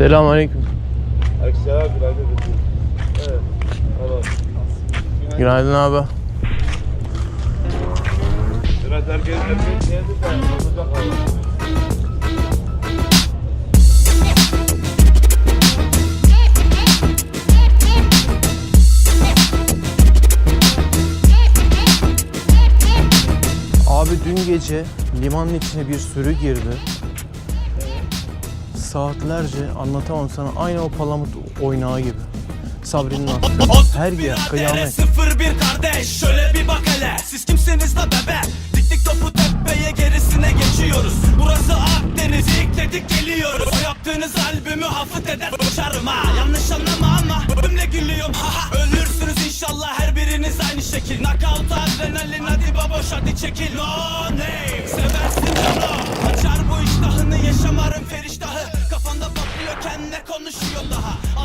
Selamünaleyküm. Aleykümselam günaydın. Evet. Tamam. Günaydın abi. Biraz erken erken geldi de olacak abi. Abi dün gece limanın içine bir sürü girdi. Saatlerce anlatamam sana. Aynı o palamut oynağı gibi. Sabri'nin attığı. Her yer kıyamet. Sıfır bir kardeş şöyle bir bak hele Siz kimsiniz la bebe Diktik topu tepeye gerisine geçiyoruz Burası Akdeniz ilk dedik geliyoruz O yaptığınız albümü hafif eder uçarım ha Yanlış anlama ama ölümle gülüyorum ha. Ölürsünüz inşallah her biriniz aynı şekil Knockout adrenalin hadi baboş hadi çekil No name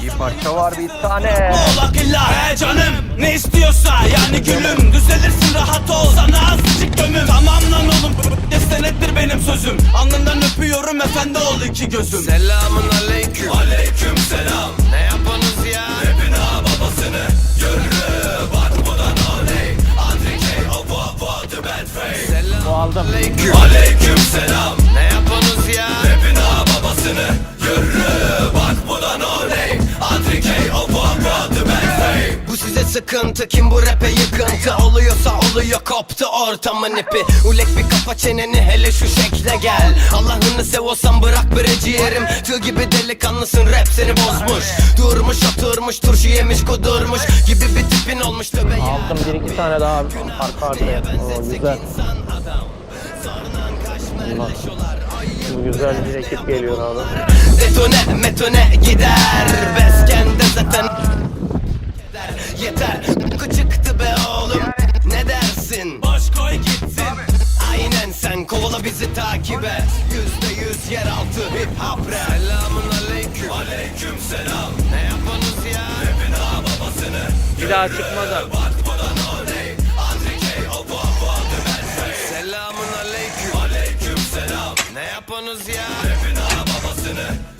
Bir parça var bir tane. Ola illa he canım. Ne istiyorsa yani gülüm. Düzelirsin rahat ol. Sana azıcık gömüm Tamam lan oğlum senettir benim sözüm. Alnından öpüyorum efendi ol iki gözüm. Selamun aleyküm. Aleyküm selam. Ne yapanız ya? Rapin ha babasını Yürü bak bu da no name Andrike o bu bu the bad face Selamun aleyküm. Aleyküm selam bu bu Bu size sıkıntı kim bu rap'e yıkıntı Oluyorsa oluyor koptu ortamın ipi Ulek bir kapa çeneni hele şu şekle gel Allah'ını seviyorsan bırak bre ciğerim Tığ gibi delikanlısın rap seni bozmuş Durmuş oturmuş turşu yemiş kudurmuş Gibi bir tipin olmuş tövbe ya Aldım bir iki tane daha. Arka arkaya. Oo, güzel. Allah. Güzel bir ekip geliyor abi. Detone metone gider içinde zaten Yeter. Çıktı be oğlum. Ne dersin? Boş koy gitsin. Aynen sen kovala bizi takibe. Yüzde yüz yeraltı hip hop rap. Selamun aleyküm. Aleyküm selam. Ne yapanız ya? Rapin daha babasını. Bir daha çıkmadan Bakmadan oley Andrike opa opa Selamun aleyküm. Aleyküm Ne yapanız ya? Rapin daha babasını.